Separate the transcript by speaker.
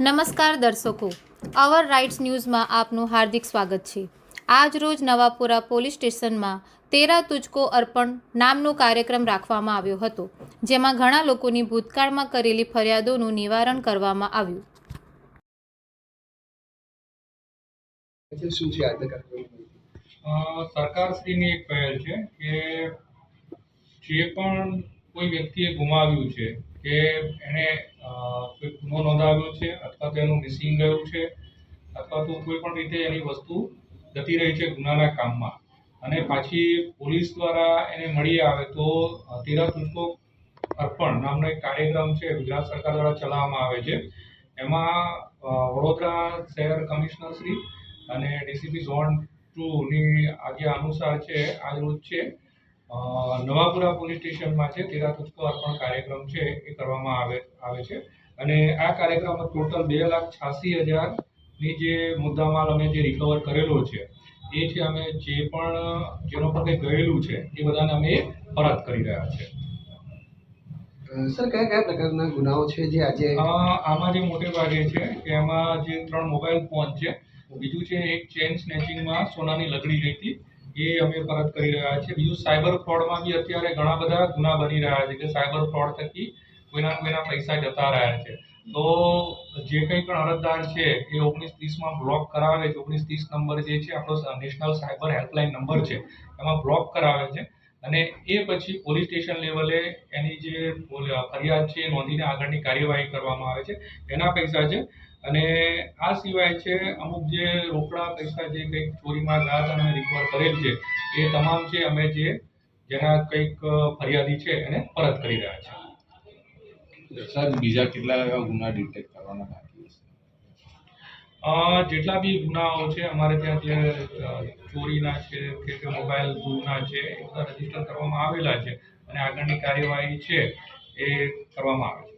Speaker 1: નમસ્કાર દર્શકો. અવર રાઇટ્સ ન્યૂઝમાં આપનું હાર્દિક સ્વાગત છે. આજ રોજ નવાપુરા પોલીસ સ્ટેશનમાં તેરા તુજકો અર્પણ નામનો કાર્યક્રમ રાખવામાં આવ્યો હતો જેમાં ઘણા લોકોની ભૂતકાળમાં કરેલી ફરિયાદોનું નિવારણ કરવામાં આવ્યું.
Speaker 2: સરકારશ્રીની એક પહેલ છે કે જે પણ કોઈ વ્યક્તિએ ગુમાવ્યું છે કે એણે કોઈ ગુનો નોંધાવ્યો છે અથવા તો એનું મિસિંગ ગયું છે અથવા તો કોઈ પણ રીતે એની વસ્તુ જતી રહી છે ગુનાના કામમાં. અને પાછી પોલીસ દ્વારા એને મળી આવે તો તેરા તુજકો અર્પણ નામનો એક કાર્યક્રમ છે ગુજરાત સરકાર દ્વારા ચલાવવામાં આવે છે. એમાં વડોદરા શહેર કમિશનર શ્રી અને ડીસીપી ઝોન ટુ ની આજ્ઞા અનુસાર છે, આજ રોજ છે નવાપુરા પોલીસ સ્ટેશનમાં છે તેરા તુજકો અર્પણ કાર્યક્રમ છે એ કરવામાં આવે આવે છે. અને આ કાર્યક્રમમાં ટોટલ બે લાખ છ્યાસી હજારની જે મુદ્દામાલ અમે જે રિકવર કરેલો છે એ છે અમે જે પણ જેનો પણ કંઈ ગયેલું છે એ બધાને અમે પરત કરી રહ્યા છે.
Speaker 3: સર કયા કયા પ્રકારના ગુનાઓ છે જે આજે
Speaker 2: આમાં જે મોટે ભાગે છે કે એમાં જે ત્રણ મોબાઈલ ફોન છે બીજું છે એક ચેન સ્નેચિંગમાં સોનાની લકડી ગઈ હતી એ અમે પરત કરી રહ્યા છીએ. બીજું સાયબર ફ્રોડમાં બી અત્યારે ઘણા બધા ગુના બની રહ્યા છે કે સાયબર ફ્રોડ થકી કોઈના કોઈના પૈસા જતા રહ્યા છે. તો જે કંઈ પણ અરજદાર છે એ ઓગણીસ ત્રીસમાં બ્લોક કરાવે છે. ઓગણીસ ત્રીસ નંબર જે છે આપણો નેશનલ સાયબર હેલ્પલાઇન નંબર છે. એમાં બ્લોક કરાવે છે. અને એ પછી પોલીસ સ્ટેશન લેવલે એની જે ફરિયાદ છે એ નોંધીને આગળની કાર્યવાહી કરવામાં આવે છે, એના પૈસા છે. અને આ સિવાય છે, અમુક જે રોકડા પૈસા જે કંઈક ચોરીમાં ગયા અને રિકવર કરેલ છે, એ તમામ છે અમે જે જેના કંઈક ફરિયાદી છે, એને પરત કરી રહ્યા છે.
Speaker 4: બીજા કેટલા એવા ગુના ડિટેક્ટ કરવાના
Speaker 2: જેટલા બી ગુનાઓ છે, અમારે ત્યાં જે ચોરીના છે કે મોબાઈલ ગુના છે, એ બધા રજિસ્ટર કરવામાં આવેલા છે અને આગળની કાર્યવાહી છે, એ કરવામાં આવે છે.